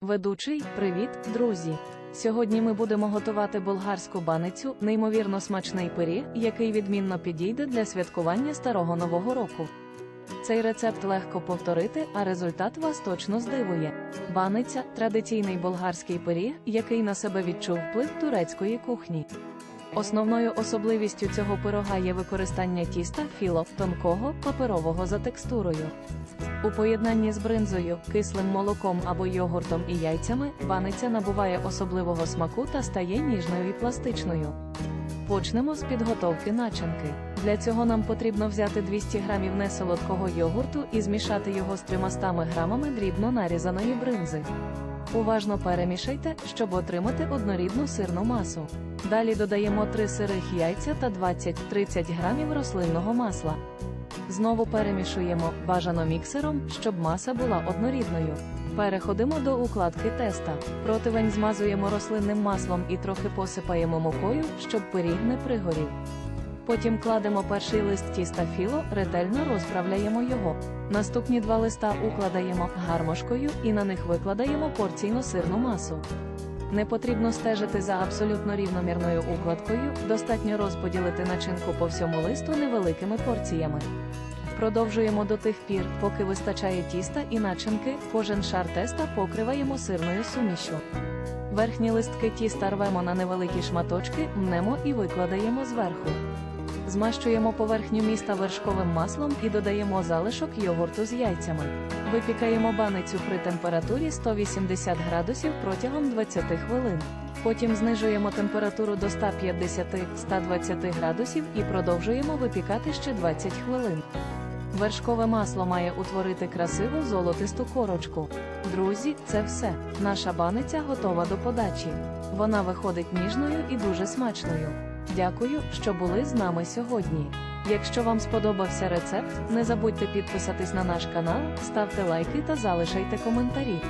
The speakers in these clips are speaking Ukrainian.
Ведучий, привіт, друзі! Сьогодні ми будемо готувати болгарську баницю, неймовірно смачний пиріг, який відмінно підійде для святкування старого нового року. Цей рецепт легко повторити, а результат вас точно здивує. Баниця традиційний болгарський пиріг, який на себе відчув вплив турецької кухні. Основною особливістю цього пирога є використання тіста філо тонкого, паперового за текстурою. У поєднанні з бринзою, кислим молоком або йогуртом і яйцями баниця набуває особливого смаку та стає ніжною і пластичною. Почнемо з підготовки начинки. Для цього нам потрібно взяти 200 г несолодкого йогурту і змішати його з 300 г дрібно нарізаної бринзи. Уважно перемішайте, щоб отримати однорідну сирну масу. Далі додаємо 3 сирих яйця та 20-30 г рослинного масла. Знову перемішуємо бажано міксером, щоб маса була однорідною. Переходимо до укладки теста. Противень змазуємо рослинним маслом і трохи посипаємо мукою, щоб пиріг не пригорів. Потім кладемо перший лист тіста філо, ретельно розправляємо його. Наступні два листа укладаємо гармошкою і на них викладаємо порційну сирну масу. Не потрібно стежити за абсолютно рівномірною укладкою, достатньо розподілити начинку по всьому листу невеликими порціями. Продовжуємо до тих пір, поки вистачає тіста і начинки, кожен шар теста покриваємо сирною сумішю. Верхні листки тіста рвемо на невеликі шматочки, мнемо і викладаємо зверху. Змащуємо поверхню міста вершковим маслом і додаємо залишок йогурту з яйцями. Випікаємо баницю при температурі 180 градусів протягом 20 хвилин. Потім знижуємо температуру до 150-120 градусів і продовжуємо випікати ще 20 хвилин. Вершкове масло має утворити красиву золотисту корочку. Друзі, це все. Наша баниця готова до подачі. Вона виходить ніжною і дуже смачною. Дякую, що були з нами сьогодні. Якщо вам сподобався рецепт, не забудьте підписатись на наш канал, ставте лайки та залишайте коментарі.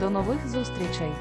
До нових зустрічей!